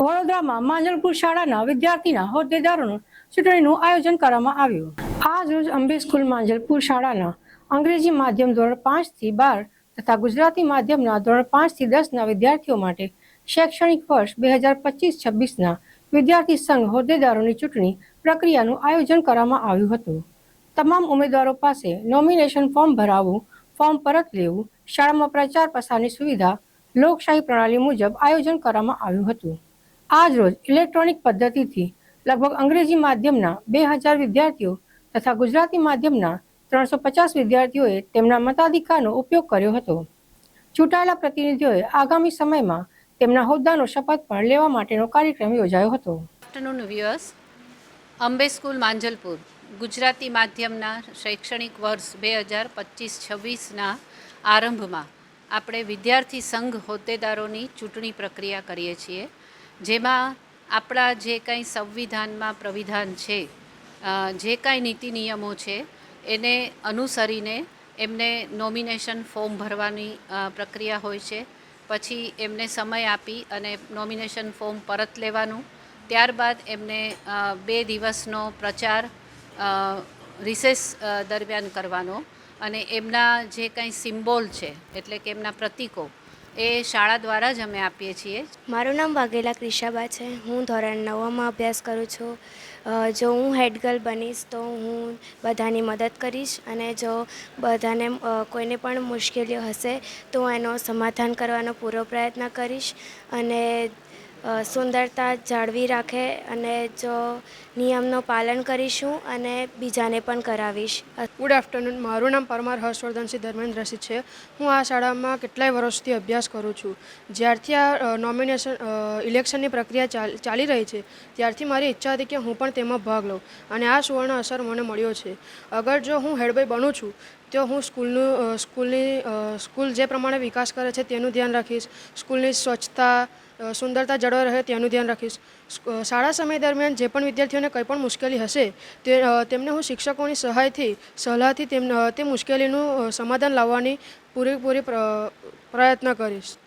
વડોદરામાં માંજલપુર શાળાના વિદ્યાર્થીના હોદ્દેદારોનું ચૂંટણીનું આયોજન કરવામાં આવ્યું. આજ રોજ અંબે સ્કૂલ માંજલપુર શાળાના અંગ્રેજી માધ્યમ ધોરણ પાંચથી બાર તથા ગુજરાતી માધ્યમના ધોરણ પાંચથી દસના વિદ્યાર્થીઓ માટે શૈક્ષણિક વર્ષ બે હજાર પચીસ છવ્વીસના વિદ્યાર્થી સંઘ હોદ્દેદારોની ચૂંટણી પ્રક્રિયાનું આયોજન કરવામાં આવ્યું હતું. તમામ ઉમેદવારો પાસે નોમિનેશન ફોર્મ ભરાવવું ફોર્મ પરત લેવું, શાળામાં પ્રચાર પ્રસારની સુવિધા, લોકશાહી પ્રણાલી મુજબ આયોજન કરવામાં આવ્યું હતું. આજ રોજ ઇલેક્ટ્રોનિક પદ્ધતિથી લગભગ અંગ્રેજી માધ્યમના બે હજાર વિદ્યાર્થીઓ તથા ગુજરાતી માધ્યમના ત્રણસો પચાસ વિદ્યાર્થીઓએ તેમના મતાધિકારનો ઉપયોગ કર્યો હતો. ચૂંટાયેલા પ્રતિનિધિઓએ આગામી સમયમાં તેમના હોદ્દાનો શપથ પણ લેવા માટેનો કાર્યક્રમ યોજાયો હતો. Afternoon viewers Ambe school, Manjalpur. Gujarati માધ્યમના શૈક્ષણિક વર્ષ બે હજાર પચીસ છવ્વીસના આરંભમાં આપણે વિદ્યાર્થી સંઘ હોદ્દેદારોની ચૂંટણી પ્રક્રિયા કરીએ છીએ. જેમાં આપણા જે કંઈ સંવિધાનમાં પ્રવિધાન છે જે કાંઈ નીતિ નિયમો છે, એને અનુસરીને એમને નોમિનેશન ફોર્મ ભરવાની પ્રક્રિયા હોય છે. પછી એમને સમય આપી અને નોમિનેશન ફોર્મ પરત લેવાનું. ત્યારબાદ એમને બે દિવસનો પ્રચાર રિસેસ દરમિયાન કરવાનો. અને એમના જે કાંઈ સિમ્બોલ છે, એટલે કે એમના પ્રતીકો એ શાળા દ્વારા જ અમે આપીએ છીએ. મારું નામ વાઘેલા ક્રિશાબા છે. હું ધોરણ નવમાં અભ્યાસ કરું છું. જો હું હેડ ગર્લ બનીશ તો હું બધાની મદદ કરીશ અને જો બધાને કોઈને પણ મુશ્કેલીઓ હશે તો એનો સમાધાન કરવાનો પૂરો પ્રયત્ન કરીશ અને સુંદરતા જાળવી રાખે અને જો નિયમનું પાલન કરીશું અને બીજાને પણ કરાવીશ. ગુડ આફ્ટરનૂન મારું નામ પરમાર હર્ષવર્ધનસિંહ ધર્મેન્દ્રસિંહ છે. હું આ શાળામાં કેટલાય વર્ષથી અભ્યાસ કરું છું. જ્યારથી આ નોમિનેશન ઇલેક્શનની પ્રક્રિયા ચાલ- રહી છે, ત્યારથી મારી ઈચ્છા હતી કે હું પણ તેમાં ભાગ લઉં અને આ સુવર્ણ અસર મને મળ્યો છે. અગર જો હું હેડબોય બનું છું, તો હું સ્કૂલનું સ્કૂલની સ્કૂલ જે પ્રમાણે વિકાસ કરે છે તેનું ધ્યાન રાખીશ. સ્કૂલની સ્વચ્છતા સુંદરતા જળવાઈ રહે તેનું ધ્યાન રાખીશ. શાળા સમય દરમિયાન જે પણ વિદ્યાર્થીઓને કંઈ પણ મુશ્કેલી હશે, તે તેમને હું શિક્ષકોની સહાયથી, સલાહથી તેમને તે મુશ્કેલીનું સમાધાન લાવવાની પૂરેપૂરી પ્ર- પ્રયત્ન કરીશ.